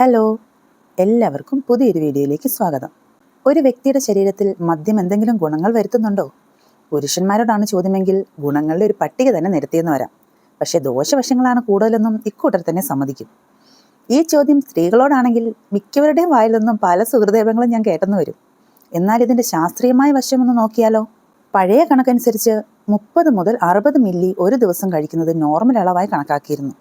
Hello എല്ലാവർക്കും പുതിയൊരു വീഡിയോയിലേക്ക് സ്വാഗതം. ഒരു വ്യക്തിയുടെ ശരീരത്തിൽ മദ്യം എന്തെങ്കിലും ഗുണങ്ങൾ വരുത്തുന്നുണ്ടോ? പുരുഷന്മാരോടാണ് ചോദ്യമെങ്കിൽ ഗുണങ്ങളുടെ ഒരു പട്ടിക തന്നെ നിരത്തിയെന്ന് വരാം. പക്ഷേ ദോഷവശങ്ങളാണ് കൂടുതലെന്നും ഇക്കൂട്ടർ തന്നെ സമ്മതിക്കും. ഈ ചോദ്യം സ്ത്രീകളോടാണെങ്കിൽ മിക്കവരുടെയും വായിൽ നിന്നും പല സുഹൃദേവങ്ങളും ഞാൻ കേട്ടെന്ന് വരും. എന്നാൽ ഇതിന്റെ ശാസ്ത്രീയമായ വശമൊന്ന് നോക്കിയാലോ? പഴയ കണക്കനുസരിച്ച് മുപ്പത് മുതൽ അറുപത് മില്ലി ഒരു ദിവസം കഴിക്കുന്നത് നോർമൽ അളവായി കണക്കാക്കിയിരുന്നു.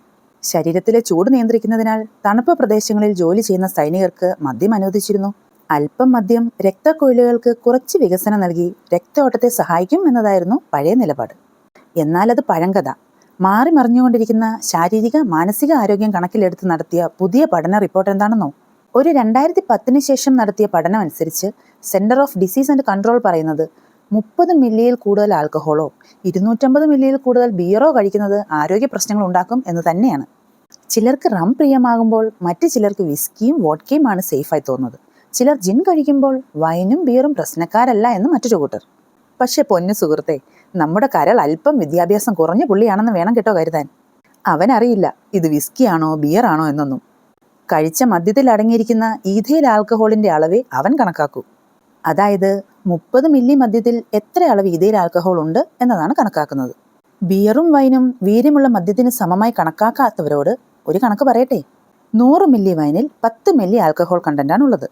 ശരീരത്തിലെ ചൂട് നിയന്ത്രിക്കുന്നതിനാൽ തണുപ്പ് പ്രദേശങ്ങളിൽ ജോലി ചെയ്യുന്ന സൈനികർക്ക് മദ്യം അനുവദിച്ചിരുന്നു. അല്പം മദ്യം രക്തക്കൊയിലുകൾക്ക് കുറച്ച് വികസനം നൽകി രക്തയോട്ടത്തെ സഹായിക്കും എന്നതായിരുന്നു പഴയ നിലപാട്. എന്നാൽ അത് പഴങ്കഥ. മാറി മറിഞ്ഞുകൊണ്ടിരിക്കുന്ന ശാരീരിക മാനസിക ആരോഗ്യം കണക്കിലെടുത്ത് നടത്തിയ പുതിയ പഠന റിപ്പോർട്ട് എന്താണെന്നോ? ഒരു രണ്ടായിരത്തി പത്തിന് ശേഷം നടത്തിയ പഠനം അനുസരിച്ച് centre of disease and control പറയുന്നത് മുപ്പത് മില്ലിയിൽ കൂടുതൽ ആൽക്കഹോളോ ഇരുന്നൂറ്റമ്പത് മില്ലിയിൽ കൂടുതൽ ബിയറോ കഴിക്കുന്നത് ആരോഗ്യ പ്രശ്നങ്ങൾ ഉണ്ടാക്കും എന്ന് തന്നെയാണ്. ചിലർക്ക് റം പ്രിയമാകുമ്പോൾ മറ്റു ചിലർക്ക് വിസ്കിയും വോഡ്കയുമാണ് സേഫായി തോന്നുന്നത്. ചിലർ ജിൻ കഴിക്കുമ്പോൾ വൈനും ബിയറും പ്രശ്നക്കാരല്ല എന്ന് മറ്റൊരു കൂട്ടർ. പക്ഷെ പൊന്നു സുഹൃത്തെ നമ്മുടെ കരൾ അല്പം വിദ്യാഭ്യാസം കുറഞ്ഞ പുള്ളിയാണെന്ന് വേണം കേട്ടോ കരുതാൻ. അവനറിയില്ല ഇത് വിസ്കിയാണോ ബിയറാണോ എന്നൊന്നും. കഴിച്ച മദ്യത്തിൽ അടങ്ങിയിരിക്കുന്ന ഈഥയിൽ ആൽക്കഹോളിന്റെ അളവേ അവൻ കണക്കാക്കൂ. അതായത് മുപ്പത് മില്ലി മദ്യത്തിൽ എത്ര അളവ് ഈഥയിൽ ആൽക്കഹോൾ ഉണ്ട് എന്നതാണ് കണക്കാക്കുന്നത്. ബിയറും വൈനും വീര്യമുള്ള മദ്യത്തിന് സമമായി കണക്കാക്കാത്തവരോട് ഒരു കണക്ക് പറയട്ടെ. നൂറ് മില്ലി വൈനിൽ പത്ത് മില്ലി ആൽക്കഹോൾ കണ്ടന്റാണ് ഉള്ളത്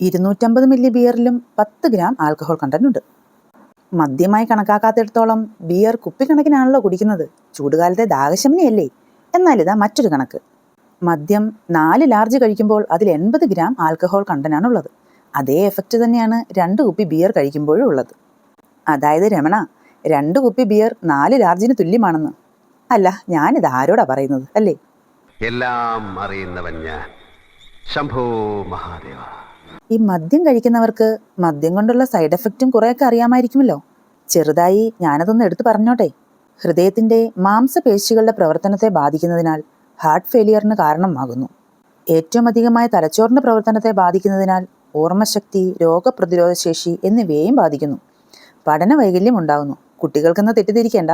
ഇരുന്നൂറ്റമ്പത് മില്ലി ബിയറിലും പത്ത് ഗ്രാം ആൽക്കഹോൾ കണ്ടന്റ് ഉണ്ട് മദ്യമായി കണക്കാക്കാത്തിടത്തോളം ബിയർ കുപ്പിക്കണക്കിനാണല്ലോ കുടിക്കുന്നത്. ചൂടുകാലത്തെ ദാഹശമനിയല്ലേ? എന്നാൽ ഇതാ മറ്റൊരു കണക്ക്. മദ്യം നാല് ലാർജ് കഴിക്കുമ്പോൾ അതിൽ എൺപത് ഗ്രാം ആൽക്കഹോൾ കണ്ടനാണ് ഉള്ളത് അതേ എഫക്റ്റ് തന്നെയാണ് രണ്ട് കുപ്പി ബിയർ കഴിക്കുമ്പോഴും ഉള്ളത്. അതായത് രമണ രണ്ട് കുപ്പി ബിയർ നാല് ലാർജിന് തുല്യമാണെന്ന്. അല്ല ഞാനിത് ആരോടാ പറയുന്നത് അല്ലേ? എല്ലാം അറിയുന്നവൻ ഞാൻ. ശംഭോ മഹാദേവ. ഈ മദ്യം കഴിക്കുന്നവർക്ക് മദ്യം കൊണ്ടുള്ള സൈഡ് എഫക്റ്റും കുറേയൊക്കെ അറിയാമായിരിക്കുമല്ലോ. ചെറുതായി ഞാനതൊന്ന് എടുത്തു പറഞ്ഞോട്ടെ. ഹൃദയത്തിന്റെ മാംസപേശികളുടെ പ്രവർത്തനത്തെ ബാധിക്കുന്നതിനാൽ ഹാർട്ട് ഫെയിലിയറിന് കാരണമാകുന്നു. ഏറ്റവും അധികമായ തലച്ചോറിന്റെ പ്രവർത്തനത്തെ ബാധിക്കുന്നതിനാൽ ഓർമ്മശക്തി രോഗപ്രതിരോധ ശേഷി എന്നിവയെയും ബാധിക്കുന്നു. പഠന വൈകല്യം ഉണ്ടാകുന്നു. കുട്ടികൾക്കെന്ന് തെറ്റിദ്ധരിക്കേണ്ട.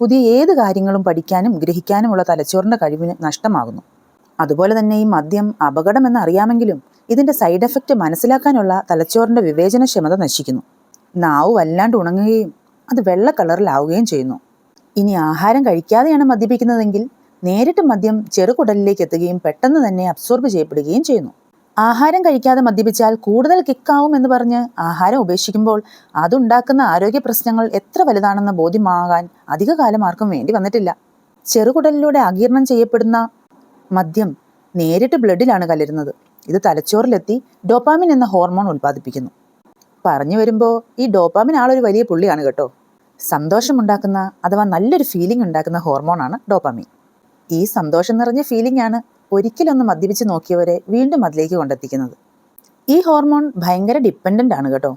പുതിയ ഏത് കാര്യങ്ങളും പഠിക്കാനും ഗ്രഹിക്കാനുമുള്ള തലച്ചോറിന്റെ കഴിവിന് നഷ്ടമാകുന്നു. അതുപോലെ തന്നെ ഈ മദ്യം അപകടമെന്ന് അറിയാമെങ്കിലും ഇതിന്റെ സൈഡ് എഫക്റ്റ് മനസ്സിലാക്കാനുള്ള തലച്ചോറിന്റെ വിവേചനക്ഷമത നശിക്കുന്നു. നാവ് വല്ലാണ്ട് ഉണങ്ങുകയും അത് വെള്ള കളറിലാവുകയും ചെയ്യുന്നു. ഇനി ആഹാരം കഴിക്കാതെയാണ് മദ്യപിക്കുന്നതെങ്കിൽ നേരിട്ട് മദ്യം ചെറുകുടലിലേക്ക് എത്തുകയും പെട്ടെന്ന് തന്നെ അബ്സോർബ് ചെയ്യപ്പെടുകയും ചെയ്യുന്നു. ആഹാരം കഴിക്കാതെ മദ്യപിച്ചാൽ കൂടുതൽ കിക്കാവും എന്ന് പറഞ്ഞ് ആഹാരം ഉപേക്ഷിക്കുമ്പോൾ അതുണ്ടാക്കുന്ന ആരോഗ്യ പ്രശ്നങ്ങൾ എത്ര വലുതാണെന്ന് ബോധ്യമാകാൻ അധികകാലം ആർക്കും വേണ്ടി വന്നിട്ടില്ല. ചെറുകുടലിലൂടെ ആകീർണം ചെയ്യപ്പെടുന്ന മദ്യം നേരിട്ട് ബ്ലഡിലാണ് കലരുന്നത്. ഇത് തലച്ചോറിലെത്തി ഡോപ്പാമിൻ എന്ന ഹോർമോൺ ഉൽപ്പാദിപ്പിക്കുന്നു. പറഞ്ഞു വരുമ്പോൾ ഈ ഡോപ്പാമിൻ ആളൊരു വലിയ പുള്ളിയാണ് കേട്ടോ. സന്തോഷമുണ്ടാക്കുന്ന അഥവാ നല്ലൊരു ഫീലിംഗ് ഉണ്ടാക്കുന്ന ഹോർമോണാണ് ഡോപ്പാമിൻ ഈ സന്തോഷം നിറഞ്ഞ ഫീലിംഗ് ആണ് ഒരിക്കലൊന്ന് മദ്യപിച്ച് നോക്കിയവരെ വീണ്ടും അതിലേക്ക് കൊണ്ടെത്തിക്കുന്നത്. ഈ ഹോർമോൺ ഭയങ്കര ഡിപ്പെൻഡന്റ് ആണ് കേട്ടോ.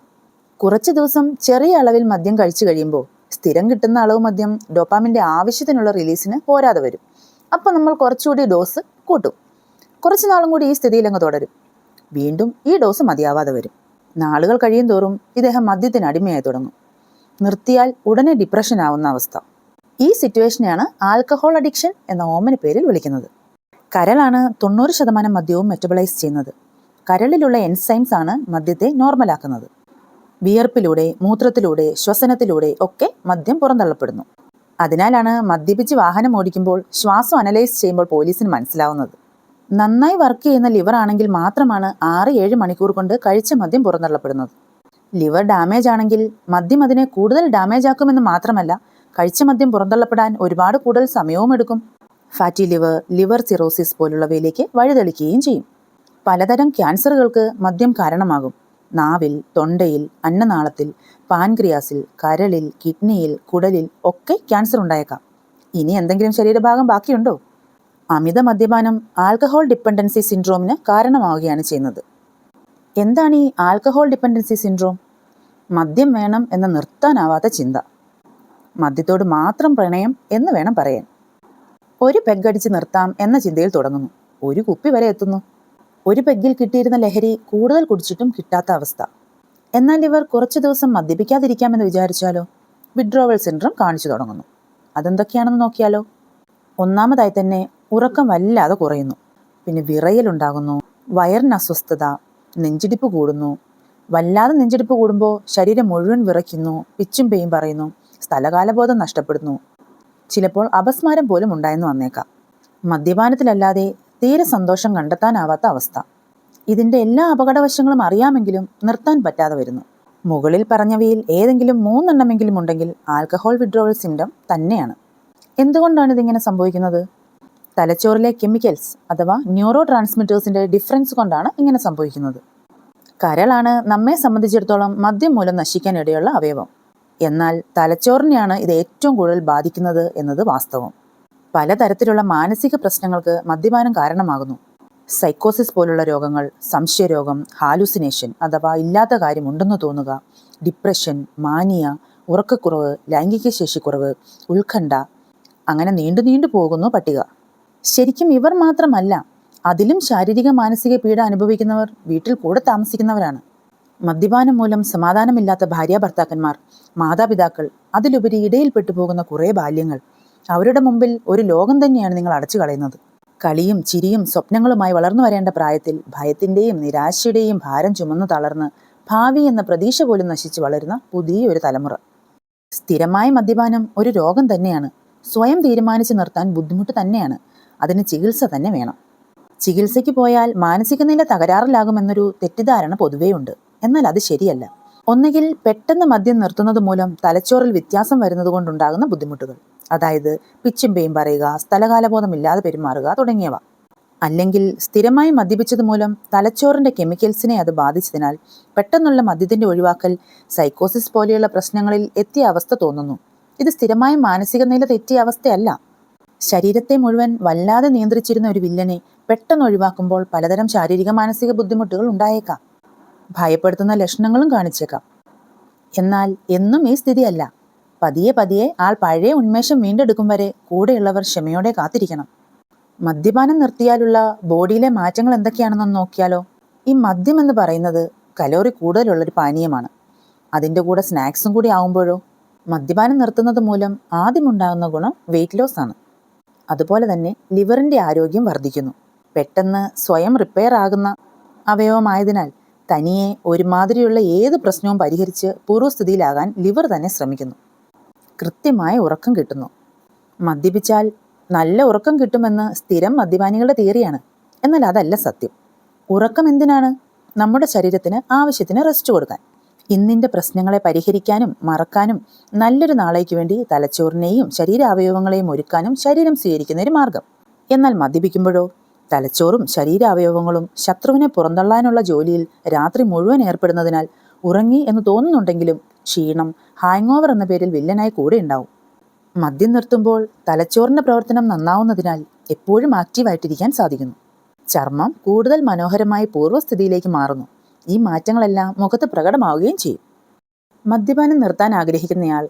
കുറച്ച് ദിവസം ചെറിയ അളവിൽ മദ്യം കഴിച്ചു കഴിയുമ്പോൾ സ്ഥിരം കിട്ടുന്ന അളവ് മദ്യം ഡോപ്പാമിന്റെ ആവശ്യത്തിനുള്ള റിലീസിന് പോരാതെ വരും. അപ്പോൾ നമ്മൾ കുറച്ചുകൂടി ഡോസ് കൂട്ടും. കുറച്ച് നാളും കൂടി ഈ സ്ഥിതിയിൽ അങ്ങ് തുടരും. വീണ്ടും ഈ ഡോസ് മതിയാവാതെ വരും. നാളുകൾ കഴിയും തോറും ഇദ്ദേഹം മദ്യത്തിന് അടിമയായി തുടങ്ങും. നിർത്തിയാൽ ഉടനെ ഡിപ്രഷൻ ആവുന്ന അവസ്ഥ. ഈ സിറ്റുവേഷനെയാണ് ആൽക്കഹോൾ അഡിക്ഷൻ എന്ന ഓമന പേരിൽ വിളിക്കുന്നത്. കരളാണ് തൊണ്ണൂറ് ശതമാനം മദ്യവും മെറ്റബിളൈസ് ചെയ്യുന്നത്. കരളിലുള്ള എൻസൈംസ് ആണ് മദ്യത്തെ നോർമലാക്കുന്നത്. വിയർപ്പിലൂടെ മൂത്രത്തിലൂടെ ശ്വസനത്തിലൂടെ ഒക്കെ മദ്യം പുറന്തള്ളപ്പെടുന്നു. അതിനാലാണ് മദ്യപിച്ച് വാഹനം ഓടിക്കുമ്പോൾ ശ്വാസം അനലൈസ് ചെയ്യുമ്പോൾ പോലീസിന് മനസ്സിലാവുന്നത്. നന്നായി വർക്ക് ചെയ്യുന്ന ലിവർ ആണെങ്കിൽ മാത്രമാണ് ആറ് ഏഴ് മണിക്കൂർ കൊണ്ട് കഴിച്ച മദ്യം പുറന്തള്ളപ്പെടുന്നത്. ലിവർ ഡാമേജ് ആണെങ്കിൽ മദ്യം അതിനെ കൂടുതൽ ഡാമേജ് ആക്കുമെന്ന് മാത്രമല്ല കഴിച്ച മദ്യം പുറന്തള്ളപ്പെടാൻ ഒരുപാട് കൂടുതൽ സമയവും എടുക്കും. ഫാറ്റി ലിവർ ലിവർ സിറോസിസ് പോലുള്ളവയിലേക്ക് വഴിതെളിക്കുകയും ചെയ്യും. പലതരം ക്യാൻസറുകൾക്ക് മദ്യം കാരണമാകും. നാവിൽ തൊണ്ടയിൽ അന്നനാളത്തിൽ പാൻക്രിയാസിൽ കരളിൽ കിഡ്നിയിൽ കുടലിൽ ഒക്കെ ക്യാൻസർ ഉണ്ടായേക്കാം. ഇനി എന്തെങ്കിലും ശരീരഭാഗം ബാക്കിയുണ്ടോ? അമിത മദ്യപാനം ആൽക്കഹോൾ ഡിപ്പെൻഡൻസി സിൻഡ്രോമിന് കാരണമാവുകയാണ് ചെയ്യുന്നത്. എന്താണ് ഈ ആൽക്കഹോൾ ഡിപ്പെൻഡൻസി സിൻഡ്രോം? മദ്യം വേണം എന്ന നിർത്താനാവാത്ത ചിന്ത. മദ്യത്തോട് മാത്രം പ്രണയം എന്ന് വേണം പറയാൻ. ഒരു പെഗ്ഗടിച്ച് നിർത്താം എന്ന ചിന്തയിൽ തുടങ്ങുന്നു. ഒരു കുപ്പി വരെ എത്തുന്നു. ഒരു പെഗ്ഗിൽ കിട്ടിയിരുന്ന ലഹരി കൂടുതൽ കുടിച്ചിട്ടും കിട്ടാത്ത അവസ്ഥ. എന്നാൽ ഇവർ കുറച്ചു ദിവസം മദ്യപിക്കാതിരിക്കാമെന്ന് വിചാരിച്ചാലോ? വിഡ്രോവൽ സിൻഡ്രം കാണിച്ചു തുടങ്ങുന്നു. അതെന്തൊക്കെയാണെന്ന് നോക്കിയാലോ? ഒന്നാമതായി തന്നെ ഉറക്കം വല്ലാതെ കുറയുന്നു. പിന്നെ വിറയലുണ്ടാകുന്നു വയറിന് അസ്വസ്ഥത നെഞ്ചിടിപ്പ് കൂടുന്നു. വല്ലാതെ നെഞ്ചിടിപ്പ് കൂടുമ്പോൾ ശരീരം മുഴുവൻ വിറയ്ക്കുന്നു പിച്ചും പെയും പറയുന്നു. സ്ഥലകാലബോധം നഷ്ടപ്പെടുന്നു. ചിലപ്പോൾ അപസ്മാരം പോലും ഉണ്ടായെന്ന് വന്നേക്കാം. മദ്യപാനത്തിലല്ലാതെ തീരെ സന്തോഷം കണ്ടെത്താനാവാത്ത അവസ്ഥ. ഇതിന്റെ എല്ലാ അപകടവശങ്ങളും അറിയാമെങ്കിലും നിർത്താൻ പറ്റാതെ വരുന്നു. മുകളിൽ പറഞ്ഞവയിൽ ഏതെങ്കിലും മൂന്നെണ്ണമെങ്കിലും ഉണ്ടെങ്കിൽ ആൽക്കഹോൾ വിഡ്രോവൽ സിംറ്റം തന്നെയാണ്. എന്തുകൊണ്ടാണ് ഇതിങ്ങനെ സംഭവിക്കുന്നത്? തലച്ചോറിലെ കെമിക്കൽസ് അഥവാ ന്യൂറോ ട്രാൻസ്മിറ്റേഴ്സിന്റെ ഡിഫറൻസ് കൊണ്ടാണ് ഇങ്ങനെ സംഭവിക്കുന്നത്. കരളാണ് നമ്മെ സംബന്ധിച്ചിടത്തോളം മദ്യം മൂലം നശിക്കാനിടയുള്ള അവയവം. എന്നാൽ തലച്ചോറിനെയാണ് ഇത് ഏറ്റവും കൂടുതൽ ബാധിക്കുന്നത് എന്നത് വാസ്തവം. പലതരത്തിലുള്ള മാനസിക പ്രശ്നങ്ങൾക്ക് മദ്യപാനം കാരണമാകുന്നു. സൈക്കോസിസ് പോലുള്ള രോഗങ്ങൾ സംശയരോഗം ഹാലുസിനേഷൻ അഥവാ ഇല്ലാത്ത കാര്യം ഉണ്ടെന്ന് തോന്നുക ഡിപ്രഷൻ മാനിയ ഉറക്കക്കുറവ് ലൈംഗിക ശേഷിക്കുറവ് ഉത്കണ്ഠ അങ്ങനെ നീണ്ടു നീണ്ടു പോകുന്നു പട്ടിക. ശരിക്കും ഇവർ മാത്രമല്ല അതിലും ശാരീരിക മാനസിക പീഡ അനുഭവിക്കുന്നവർ വീട്ടിൽ കൂടെ താമസിക്കുന്നവരാണ്. മദ്യപാനം മൂലം സമാധാനമില്ലാത്ത ഭാര്യ ഭർത്താക്കന്മാർ മാതാപിതാക്കൾ അതിലുപരി ഇടയിൽപ്പെട്ടു പോകുന്ന കുറേ ബാല്യങ്ങൾ. അവരുടെ മുമ്പിൽ ഒരു ലോകം തന്നെയാണ് നിങ്ങൾ അടച്ചു കളയുന്നത്. കളിയും ചിരിയും സ്വപ്നങ്ങളുമായി വളർന്നു വരേണ്ട പ്രായത്തിൽ ഭയത്തിന്റെയും നിരാശയുടെയും ഭാരം ചുമന്നു തളർന്ന് ഭാവി എന്ന പ്രതീക്ഷ പോലും നശിച്ചു വളരുന്ന പുതിയൊരു തലമുറ. സ്ഥിരമായ മദ്യപാനം ഒരു രോഗം തന്നെയാണ്. സ്വയം തീരുമാനിച്ചു നിർത്താൻ ബുദ്ധിമുട്ട് തന്നെയാണ്. അതിന് ചികിത്സ തന്നെ വേണം. ചികിത്സയ്ക്ക് പോയാൽ മാനസിക നില തകരാറിലാകുമെന്നൊരു തെറ്റിദ്ധാരണ പൊതുവെയുണ്ട്. എന്നാൽ അത് ശരിയല്ല. ഒന്നുകിൽ പെട്ടെന്ന് മദ്യം നിർത്തുന്നത് മൂലം തലച്ചോറിൽ വ്യത്യാസം വരുന്നത് കൊണ്ടുണ്ടാകുന്ന ബുദ്ധിമുട്ടുകൾ. അതായത് പിച്ചും പേയും പറയുക സ്ഥലകാലബോധമില്ലാതെ പെരുമാറുക തുടങ്ങിയവ. അല്ലെങ്കിൽ സ്ഥിരമായി മദ്യപിച്ചത് മൂലം തലച്ചോറിന്റെ കെമിക്കൽസിനെ അത് ബാധിച്ചതിനാൽ പെട്ടെന്നുള്ള മദ്യത്തിന്റെ ഒഴിവാക്കൽ സൈക്കോസിസ് പോലെയുള്ള പ്രശ്നങ്ങളിൽ എത്തിയ അവസ്ഥ തോന്നുന്നു. ഇത് സ്ഥിരമായ മാനസിക നില തെറ്റിയ അവസ്ഥയല്ല. ശരീരത്തെ മുഴുവൻ വല്ലാതെ നിയന്ത്രിച്ചിരുന്ന ഒരു വില്ലനെ പെട്ടെന്ന് ഒഴിവാക്കുമ്പോൾ പലതരം ശാരീരിക മാനസിക ബുദ്ധിമുട്ടുകൾ ഉണ്ടായേക്കാം. ഭയപ്പെടുത്തുന്ന ലക്ഷണങ്ങളും കാണിച്ചേക്കാം. എന്നാൽ എന്നും ഈ സ്ഥിതിയല്ല. പതിയെ പതിയെ ആൾ പഴയ ഉന്മേഷം വീണ്ടെടുക്കും വരെ കൂടെയുള്ളവർ ക്ഷമയോടെ കാത്തിരിക്കണം. മദ്യപാനം നിർത്തിയാലുള്ള ബോഡിയിലെ മാറ്റങ്ങൾ എന്തൊക്കെയാണെന്ന് നോക്കിയാലോ? ഈ മദ്യം എന്ന് പറയുന്നത് കലോറി കൂടുതലുള്ളൊരു പാനീയമാണ്. അതിന്റെ കൂടെ സ്നാക്സും കൂടി ആവുമ്പോഴോ? മദ്യപാനം നിർത്തുന്നത് മൂലം ആദ്യമുണ്ടാകുന്ന ഗുണം വെയിറ്റ് ലോസ് ആണ്. അതുപോലെ തന്നെ ലിവറിന്റെ ആരോഗ്യം വർദ്ധിക്കുന്നു. പെട്ടെന്ന് സ്വയം റിപ്പയർ ആകുന്ന അവയവമായതിനാൽ തനിയെ ഒരുമാതിരിയുള്ള ഏത് പ്രശ്നവും പരിഹരിച്ച് പൂർവസ്ഥിതിയിലാകാൻ ലിവർ തന്നെ ശ്രമിക്കുന്നു. കൃത്യമായ ഉറക്കം കിട്ടുന്നു. മദ്യപിച്ചാൽ നല്ല ഉറക്കം കിട്ടുമെന്ന് സ്ഥിരം മദ്യപാനികളുടെ തിയറിയാണ്. എന്നാൽ അതല്ല സത്യം. ഉറക്കം എന്തിനാണ്? നമ്മുടെ ശരീരത്തിന് ആവശ്യത്തിന് റെസ്റ്റ് കൊടുക്കാൻ. ഇന്നിന്റെ പ്രശ്നങ്ങളെ പരിഹരിക്കാനും മറക്കാനും നല്ലൊരു നാളേക്ക് വേണ്ടി തലച്ചോറിനെയും ശരീരാവയവങ്ങളെയും ഒരുക്കാനും ശരീരം സ്വീകരിക്കുന്ന ഒരു മാർഗം. എന്നാൽ മദ്യപിക്കുമ്പോഴോ? തലച്ചോറും ശരീരാവയവങ്ങളും ശത്രുവിനെ പുറന്തള്ളാനുള്ള ജോലിയിൽ രാത്രി മുഴുവൻ ഏർപ്പെടുന്നതിനാൽ ഉറങ്ങി എന്ന് തോന്നുന്നുണ്ടെങ്കിലും ക്ഷീണം ഹാങ് ഓവർ എന്ന പേരിൽ വില്ലനായി കൂടെ ഉണ്ടാവും. മദ്യം നിർത്തുമ്പോൾ തലച്ചോറിന്റെ പ്രവർത്തനം നന്നാവുന്നതിനാൽ എപ്പോഴും ആക്റ്റീവായിട്ടിരിക്കാൻ സാധിക്കുന്നു. ചർമ്മം കൂടുതൽ മനോഹരമായി പൂർവസ്ഥിതിയിലേക്ക് മാറുന്നു. ഈ മാറ്റങ്ങളെല്ലാം മുഖത്ത് പ്രകടമാവുകയും ചെയ്യും. മദ്യപാനം നിർത്താൻ ആഗ്രഹിക്കുന്നയാൾ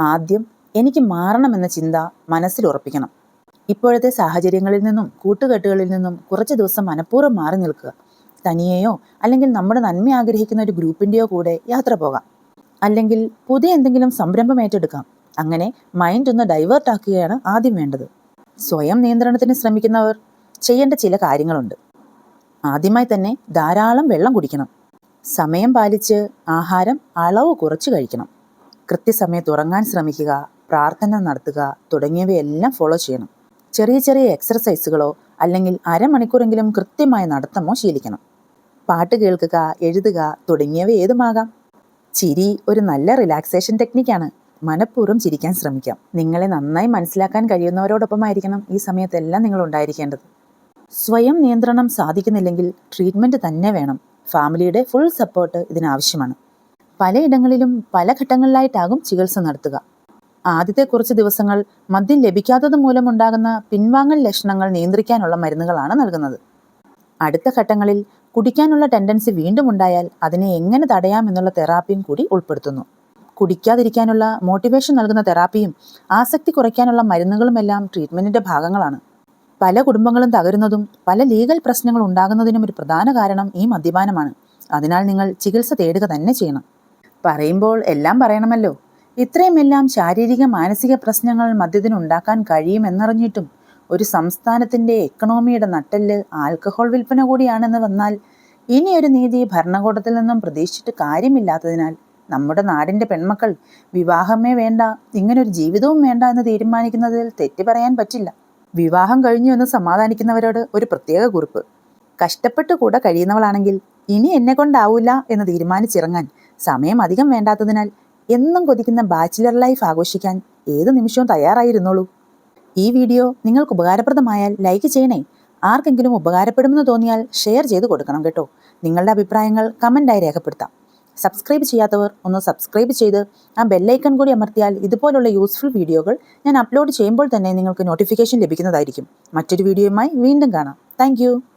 ആദ്യം എനിക്ക് മാറണമെന്ന ചിന്ത മനസ്സിൽ ഉറപ്പിക്കണം. ഇപ്പോഴത്തെ സാഹചര്യങ്ങളിൽ നിന്നും കൂട്ടുകെട്ടുകളിൽ നിന്നും കുറച്ച് ദിവസം മനഃപൂർവം മാറി നിൽക്കുക. തനിയെയോ അല്ലെങ്കിൽ നമ്മുടെ നന്മ ആഗ്രഹിക്കുന്ന ഒരു ഗ്രൂപ്പിന്റെയോ കൂടെ യാത്ര പോകാം. അല്ലെങ്കിൽ പുതിയ എന്തെങ്കിലും സംരംഭം ഏറ്റെടുക്കാം. അങ്ങനെ മൈൻഡ് ഒന്ന് ഡൈവേർട്ട് ആക്കുകയാണ് ആദ്യം വേണ്ടത്. സ്വയം നിയന്ത്രണത്തിന് ശ്രമിക്കുന്നവർ ചെയ്യേണ്ട ചില കാര്യങ്ങളുണ്ട്. ആദ്യമായി തന്നെ ധാരാളം വെള്ളം കുടിക്കണം. സമയം പാലിച്ച് ആഹാരം അളവ് കുറച്ച് കഴിക്കണം. കൃത്യസമയത്ത് ഉറങ്ങാൻ ശ്രമിക്കുക പ്രാർത്ഥന നടത്തുക തുടങ്ങിയവയെല്ലാം ഫോളോ ചെയ്യണം. ചെറിയ ചെറിയ എക്സർസൈസുകളോ അല്ലെങ്കിൽ അരമണിക്കൂറെങ്കിലും കൃത്യമായ നടത്തമോ ശീലിക്കണം. പാട്ട് കേൾക്കുക എഴുതുക തുടങ്ങിയവ ഏതുമാകാം? ചിരി ഒരു നല്ല റിലാക്സേഷൻ ടെക്നിക്കാണ് മനഃപൂർവം ചിരിക്കാൻ ശ്രമിക്കാം. നിങ്ങളെ നന്നായി മനസ്സിലാക്കാൻ കഴിയുന്നവരോടൊപ്പമായിരിക്കണം ഈ സമയത്തെല്ലാം നിങ്ങൾ ഉണ്ടായിരിക്കേണ്ടത്. സ്വയം നിയന്ത്രണം സാധിക്കുന്നില്ലെങ്കിൽ ട്രീറ്റ്മെന്റ് തന്നെ വേണം. ഫാമിലിയുടെ ഫുൾ സപ്പോർട്ട് ഇതിനാവശ്യമാണ്. പലയിടങ്ങളിലും പല ഘട്ടങ്ങളിലായിട്ടാകും ചികിത്സ നടത്തുക. ആദ്യത്തെ കുറച്ച് ദിവസങ്ങൾ മദ്യം ലഭിക്കാത്തത് മൂലമുണ്ടാകുന്ന പിൻവാങ്ങൽ ലക്ഷണങ്ങൾ നിയന്ത്രിക്കാനുള്ള മരുന്നുകളാണ് നൽകുന്നത്. അടുത്ത ഘട്ടങ്ങളിൽ കുടിക്കാനുള്ള ടെൻഡൻസി വീണ്ടും ഉണ്ടായാൽ അതിനെ എങ്ങനെ തടയാമെന്നുള്ള തെറാപ്പിയും കൂടി ഉൾപ്പെടുത്തുന്നു. കുടിക്കാതിരിക്കാനുള്ള മോട്ടിവേഷൻ നൽകുന്ന തെറാപ്പിയും ആസക്തി കുറയ്ക്കാനുള്ള മരുന്നുകളുമെല്ലാം ട്രീറ്റ്മെന്റിന്റെ ഭാഗങ്ങളാണ്. പല കുടുംബങ്ങളും തകരുന്നതും പല ലീഗൽ പ്രശ്നങ്ങൾ ഉണ്ടാകുന്നതിനും ഒരു പ്രധാന കാരണം ഈ മദ്യപാനമാണ്. അതിനാൽ നിങ്ങൾ ചികിത്സ തേടുക തന്നെ ചെയ്യണം. പറയുമ്പോൾ എല്ലാം പറയണമല്ലോ. ഇത്രയുമെല്ലാം ശാരീരിക മാനസിക പ്രശ്നങ്ങൾ മദ്യത്തിന് ഉണ്ടാക്കാൻ കഴിയുമെന്നറിഞ്ഞിട്ടും ഒരു സംസ്ഥാനത്തിന്റെ എക്കണോമിയുടെ നട്ടെല്ല് ആൽക്കഹോൾ വിൽപ്പന കൂടിയാണെന്ന് വന്നാൽ ഇനിയൊരു നീതി ഭരണകൂടത്തിൽ നിന്നും പ്രതീക്ഷിച്ചിട്ട് കാര്യമില്ലാത്തതിനാൽ നമ്മുടെ നാടിന്റെ പെൺമക്കൾ വിവാഹമേ വേണ്ട ഇങ്ങനൊരു ജീവിതവും വേണ്ട എന്ന് തീരുമാനിക്കുന്നതിൽ തെറ്റ് പറയാൻ പറ്റില്ല. വിവാഹം കഴിഞ്ഞു എന്ന് സമാധാനിക്കുന്നവരോട് ഒരു പ്രത്യേക കുറിപ്പ്. കഷ്ടപ്പെട്ട് കൂടെ കഴിയുന്നവളാണെങ്കിൽ ഇനി എന്നെ കൊണ്ടാവൂല എന്ന് തീരുമാനിച്ചിറങ്ങാൻ സമയം അധികം വേണ്ടാത്തതിനാൽ എന്നും കൊതിക്കുന്ന ബാച്ചിലർ ലൈഫ് ആഘോഷിക്കാൻ ഏത് നിമിഷവും തയ്യാറായിരുന്നുള്ളൂ. ഈ വീഡിയോ നിങ്ങൾക്ക് ഉപകാരപ്രദമായാൽ ലൈക്ക് ചെയ്യണേ. ആർക്കെങ്കിലും ഉപകാരപ്പെടുമെന്ന് തോന്നിയാൽ ഷെയർ ചെയ്ത് കൊടുക്കണം കേട്ടോ. നിങ്ങളുടെ അഭിപ്രായങ്ങൾ കമന്റായി രേഖപ്പെടുത്താം. സബ്സ്ക്രൈബ് ചെയ്യാത്തവർ ഒന്ന് സബ്സ്ക്രൈബ് ചെയ്ത് ആ ബെല്ലൈക്കൺ കൂടി അമർത്തിയാൽ ഇതുപോലുള്ള യൂസ്ഫുൾ വീഡിയോകൾ ഞാൻ അപ്ലോഡ് ചെയ്യുമ്പോൾ തന്നെ നിങ്ങൾക്ക് നോട്ടിഫിക്കേഷൻ ലഭിക്കുന്നതായിരിക്കും. മറ്റൊരു വീഡിയോയുമായി വീണ്ടും കാണാം. താങ്ക്